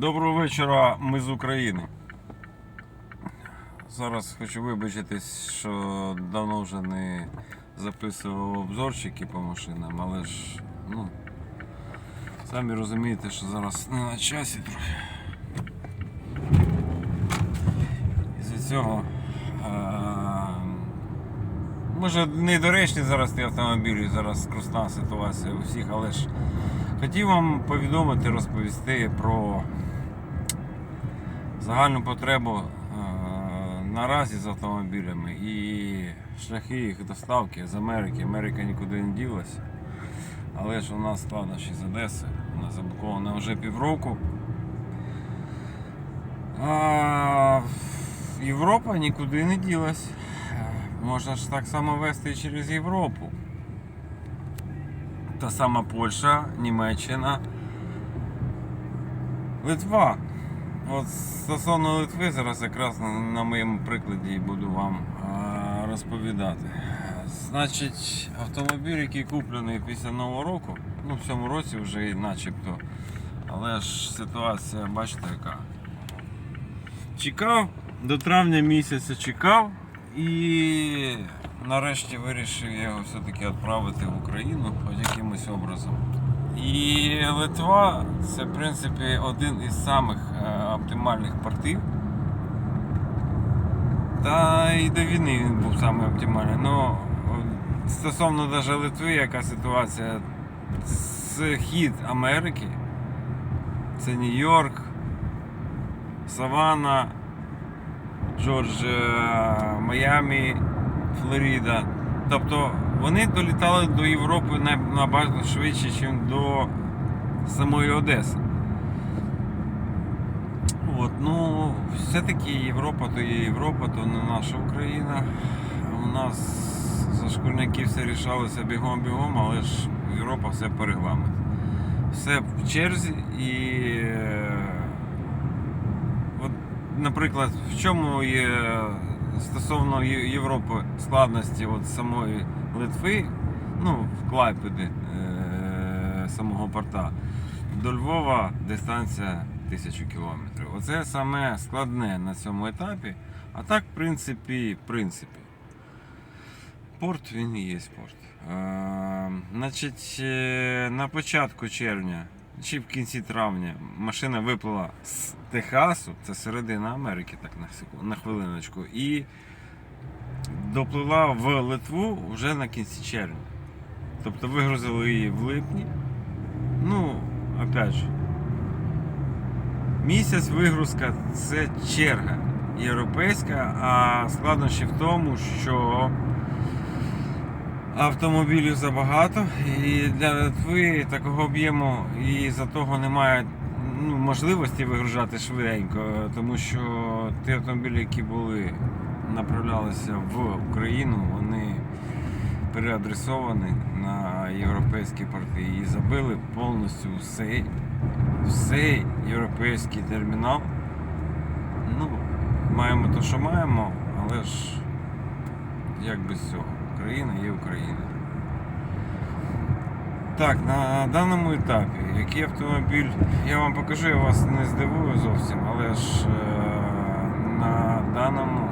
Доброго вечора, ми з України. Зараз хочу вибачитись, що давно вже не записував обзорчики по машинам, але ж, ну, самі розумієте, що зараз не на часі трохи. Із-за цього. е, Може недоречні зараз ті автомобілі, зараз скрусна ситуація у всіх, але ж хотів вам повідомити, розповісти про загальну потребу е, наразі з автомобілями і шляхи їх доставки з Америки. Америка нікуди не ділася. Але ж у нас складнощі з Одеси. Вона заблокована вже півроку. А Європа нікуди не ділась. Можна ж так само вести і через Європу. Та сама Польща, Німеччина, Литва. От стосовно Литви зараз якраз на, на моєму прикладі буду вам а, розповідати. Значить, автомобіль, який куплений після Нового року, ну в цьому році вже начебто. Але ж ситуація, бачите, яка. Чекав, до травня місяця чекав і нарешті вирішив його все-таки відправити в Україну хоч якимось образом. І Литва це в принципі один із самих оптимальних портів. Та і до війни він був саме оптимальний. Ну, от стосовно навіть Литви, яка ситуація, схід Америки, це Нью-Йорк, Саванна, Джорджія, Майамі, Флоріда. Тобто вони долітали до Європи набагато швидше, ніж до самої Одеси. От, ну, все-таки Європа то є Європа, то не наша Україна. У нас за школьників все рішалося бігом-бігом, але ж Європа все по регламенту. Все в черзі і е, от, наприклад, в чому є стосовно Європи складності от самої Литви, ну, в Клайпеди е, самого порта, до Львова дистанція 1000 кілометрів. Оце саме складне на цьому етапі. А так, в принципі, в принципі. Порт він і є порт. Е, значить, е, на початку червня чи в кінці травня машина виплила з Техасу, це середина Америки, так на, секу- на хвилиночку, і доплила в Литву вже на кінці червня. Тобто вигрузили її в липні. Ну, опять же, місяць вигрузка це черга європейська, а складнощі в тому, що автомобілів забагато, і для Литви такого об'єму і за того немає ну, можливості вигружати швиденько, тому що ті автомобілі, які були, направлялися в Україну, вони переадресовані на європейські порти і забили повністю всей, всей європейський термінал. Ну, маємо те, що маємо, але ж як без цього. Україна є Україна. Так, на даному етапі, який автомобіль, я вам покажу, я вас не здивую зовсім, але ж е, на даному,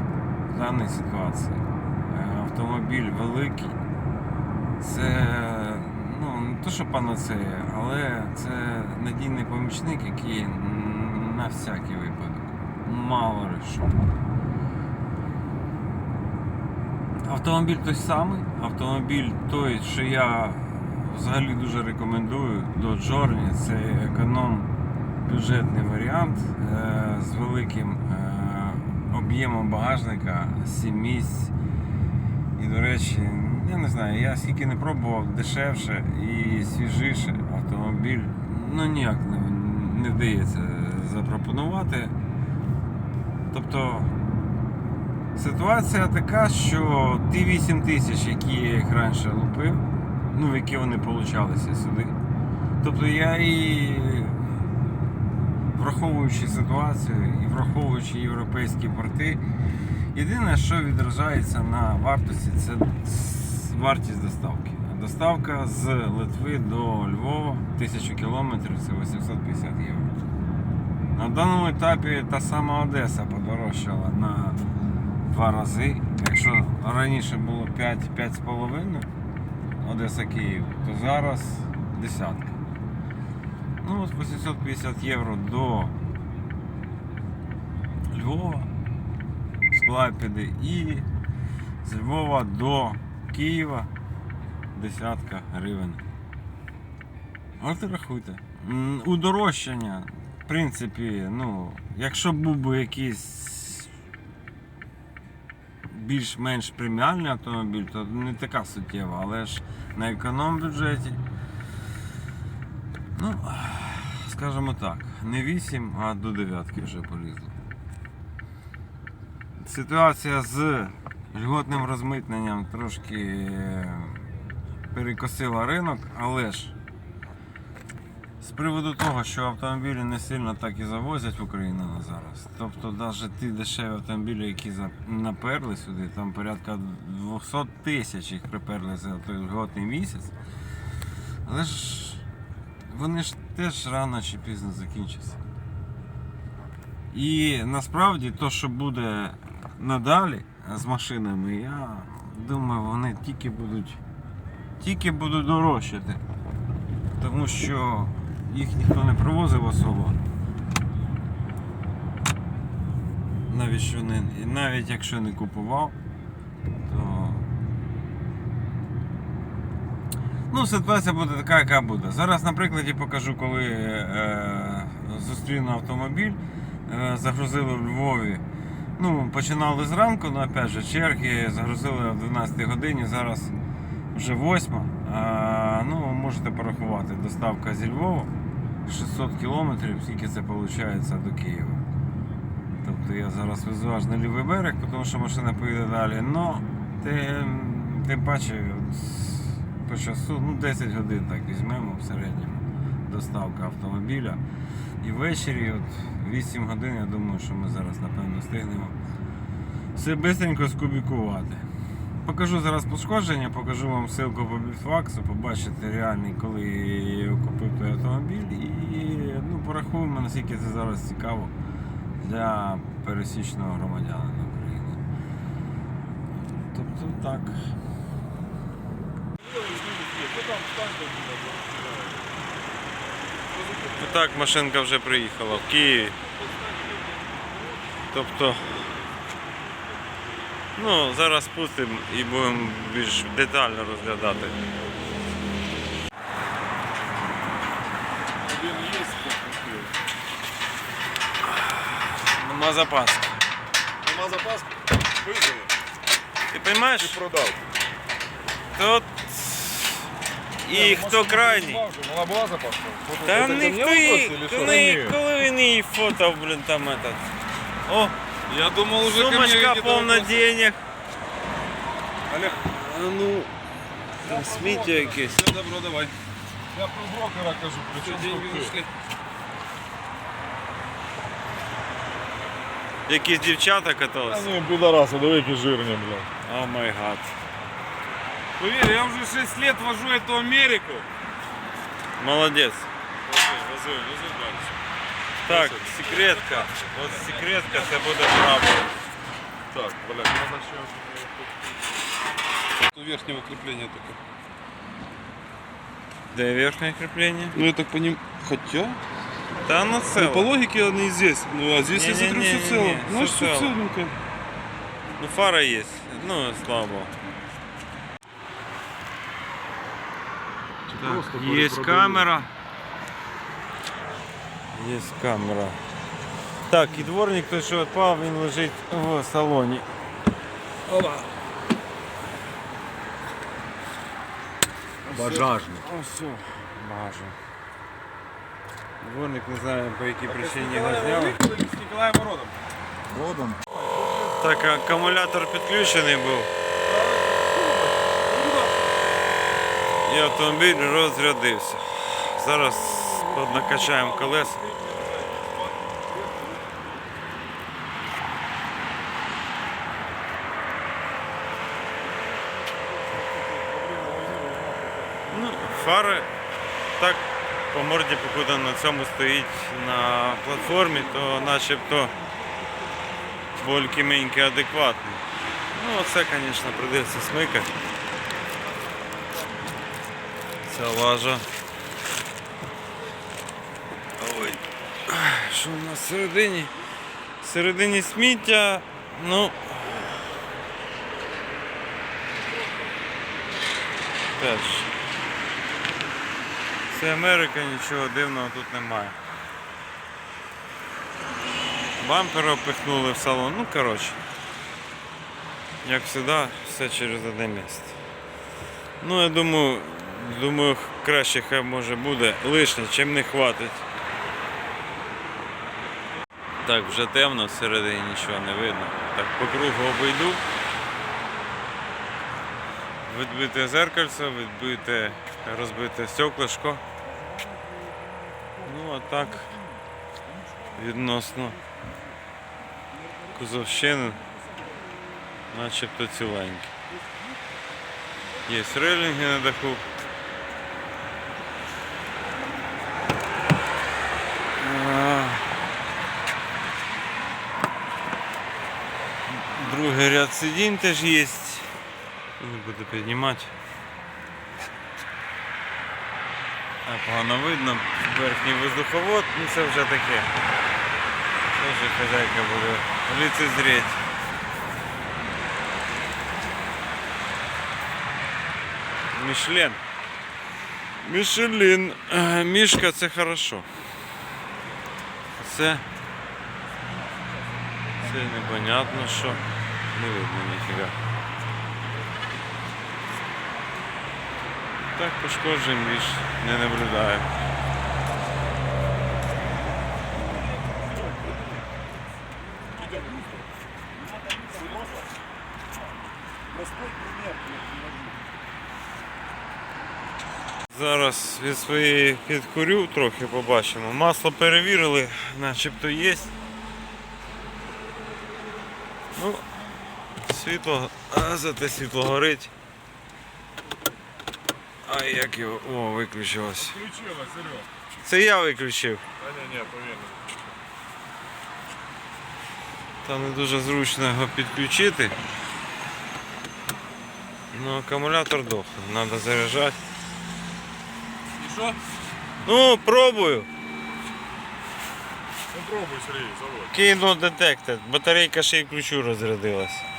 даній ситуації е, автомобіль великий, це ну, не то, що панацея, але це надійний помічник, який на всякий випадок. Мало ли що. Автомобіль той самий, автомобіль той, що я взагалі дуже рекомендую до Journey. Це економ бюджетний варіант е, з великим е, об'ємом багажника, 7 місць. І, до речі, я не знаю, я скільки не пробував дешевше і свіжіше автомобіль, ну ніяк не, не вдається запропонувати. Тобто Ситуація така, що ті 8 тисяч, які я їх раніше лупив, ну які вони получалися сюди. Тобто я і враховуючи ситуацію і враховуючи європейські порти, єдине, що відражається на вартості, це вартість доставки. Доставка з Литви до Львова 1000 кілометрів це 850 євро. На даному етапі та сама Одеса подорожчала на два рази. Якщо раніше було 5-5,5 Одеса Київ, то зараз десятка. Ну, от по 750 євро до Львова з Клайпеди і з Львова до Києва десятка гривень. От рахуйте. Удорожчання, в принципі, ну, якщо був би якийсь більш-менш преміальний автомобіль, то не така суттєва, але ж на економ бюджеті. Ну, скажімо так, не 8, а до 9 вже полізло. Ситуація з льготним розмитненням трошки е, перекосила ринок, але ж з приводу того, що автомобілі не сильно так і завозять в Україну на зараз. Тобто навіть ті дешеві автомобілі, які наперли сюди, там порядка 200 тисяч їх приперли за той льготний місяць. Але ж вони ж теж рано чи пізно закінчаться. І насправді то, що буде надалі з машинами, я думаю, вони тільки будуть тільки будуть дорожчати. Тому що їх ніхто не привозив особо. Навіть, що не, навіть якщо не купував, то ну, ситуація буде така, яка буде. Зараз на прикладі покажу, коли е, зустріну автомобіль, е, загрузили в Львові. Ну, починали зранку, але опять же черги, загрузили о 12 годині, зараз вже 8. А, ну, можете порахувати, доставка зі Львова 600 кілометрів, скільки це виходить до Києва. Тобто я зараз везу аж на лівий берег, тому що машина поїде далі. Но тим, тим паче по часу, ну 10 годин так візьмемо в середньому доставка автомобіля. І ввечері, от 8 годин, я думаю, що ми зараз напевно встигнемо все швидко скубікувати. Покажу зараз пошкодження, покажу вам ссылку по бітфаксу, побачите реальний, коли я купив той автомобіль і ну, порахуємо, наскільки це зараз цікаво для пересічного громадянина України. Тобто так. Так, машинка вже приїхала в Києві. Тобто Ну, зараз спустимо і будемо більш детально розглядати. Нема запасу. Нема запаску? Визвали. Ти розумієш? Ти продав. Тут і хто крайній. Вона була запаска? Та Это ко мне ніхто вопрос її, или что? коли, коли він її фотав, блін, там этот. О, Я думал уже ко мне сумочка какие-то повна вопросы. денег. Олег, А ну, там сміття якесь. все добро, давай. Я про брокера кажу, при чому деньги тут ти? зайшли. Якісь дівчата катались. ну, пидорасы, давай які жирні, блядь. О май гад. Поверь, я уже 6 лет вожу эту Америку. Молодець. Возьми, возьми, возьми дальше. Так, секретка. От секретка це буде правда. Так, блядь, надо еще... У верхнего крепления только. Де верхнє кріплення? Ну я так понимаю, хотя... Та ну Ну, по цело. логике они здесь, ну а здесь я смотрю Не-не-не-не-не, все цело. Ну, всё все цело. целенько. Ну фара є. Ну, слава Так, є камера. Є камера. Так, і дворник той, що відпав, він лежить в салоні. Опа. Бажажник. О, все. Багажник. Дворник не знаю по якій причині його зняли. С Николаем Родом. Родом. Так, акумулятор підключений був. І автомобіль розрядився. Зараз накачаємо колеса. Ну, фари так по морді, покуди на цьому стоїть на платформі, то начебто більш-менш адекватний. Ну, оце, звісно, придеться смикати. Ця лажа. Ой. Що у нас всередині? Всередині сміття, ну. Теж. Це Америка, нічого дивного тут немає. Бампер опихнули в салон. Ну, коротше. Як завжди, все через одне місце. Ну, я думаю, думаю, краще хай може буде лишнє, чим не хватить. Так, вже темно, всередині нічого не видно. Так, по кругу обійду. Відбите зеркальце, відбите розбите стеклишко. Ну а так відносно кузовщини начебто ціленькі. Є рейлінги на даху. Другий ряд сидінь теж є. Не буду піднімати. А, погано видно. Верхній воздуховод, ну це вже таке. Це вже хазяйка буде лицезреть. Мішлен. Мішелін. Е, Мішка це хорошо. Це. Це непонятно що. Не видно ніфіга. Так пошкоджень більш не наблюдаю. Зараз від своєї підкурю трохи побачимо. Масло перевірили, начебто є. Ну, світло, а зате світло горить. А як його. О, виключилось. Включила, Серег. Це я виключив. А не, не, поверь. Там не дуже зручно його підключити. Ну, акумулятор дохне, треба заряджати. И что? Ну, пробую. Ну пробуй, Сергей, завод. Кино детектор. Батарейка ще й ключу розрядилась.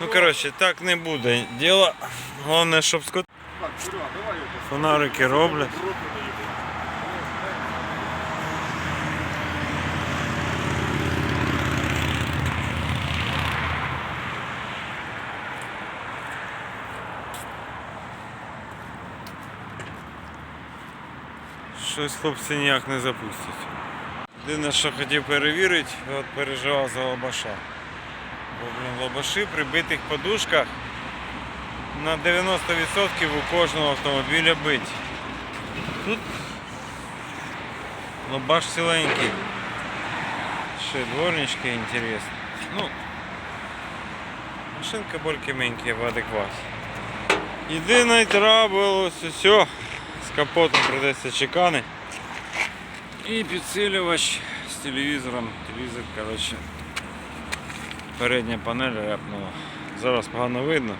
Ну, коротше, так не буде. Діло. Головне, щоб скот... Фонарики роблять. Щось хлопці ніяк не запустять. Єдине, що хотів перевірити, от переживав за лобаша. Блін, лобаші при битих подушках на 90% у кожного автомобіля бить. Тут лобаш ціленький. Ще дворнички інтересні. Ну, машинка більки-менькі в адекваті. Єдиний трабл, ось все. З капотом придеться чекани. І підсилювач з телевізором. Телевізор, коротше, передня панель репнула. Зараз погано видно.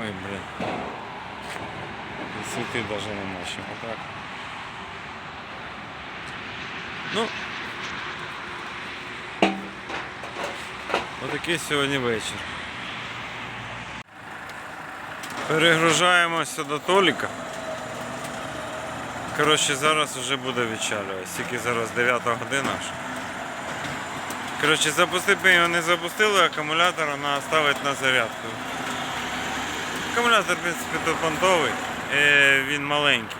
Ой, блін. І світи навіть нема чим. Отак. Ну. Отакий сьогодні вечір. Перегружаємося до Толіка. Коротше, зараз вже буде відчалювати. Тільки зараз 9 година. Коротше, запустити ми його не запустили, акумулятор вона ставить на зарядку. Акумулятор, в принципі, тут понтовий, е, він маленький.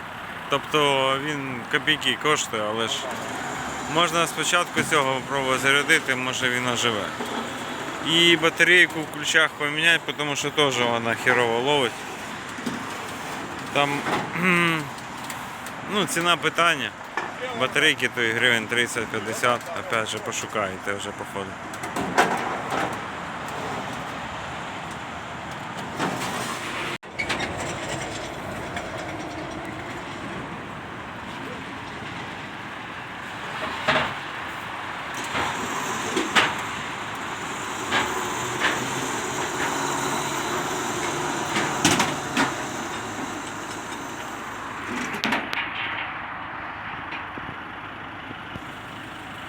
Тобто він копійки коштує, але ж можна спочатку цього попробувати зарядити, може він оживе. І батарейку в ключах поміняти, тому що теж вона херово ловить. Там ну, ціна питання. Батарейки то і гривень 30-50, опять же пошукаєте вже походу.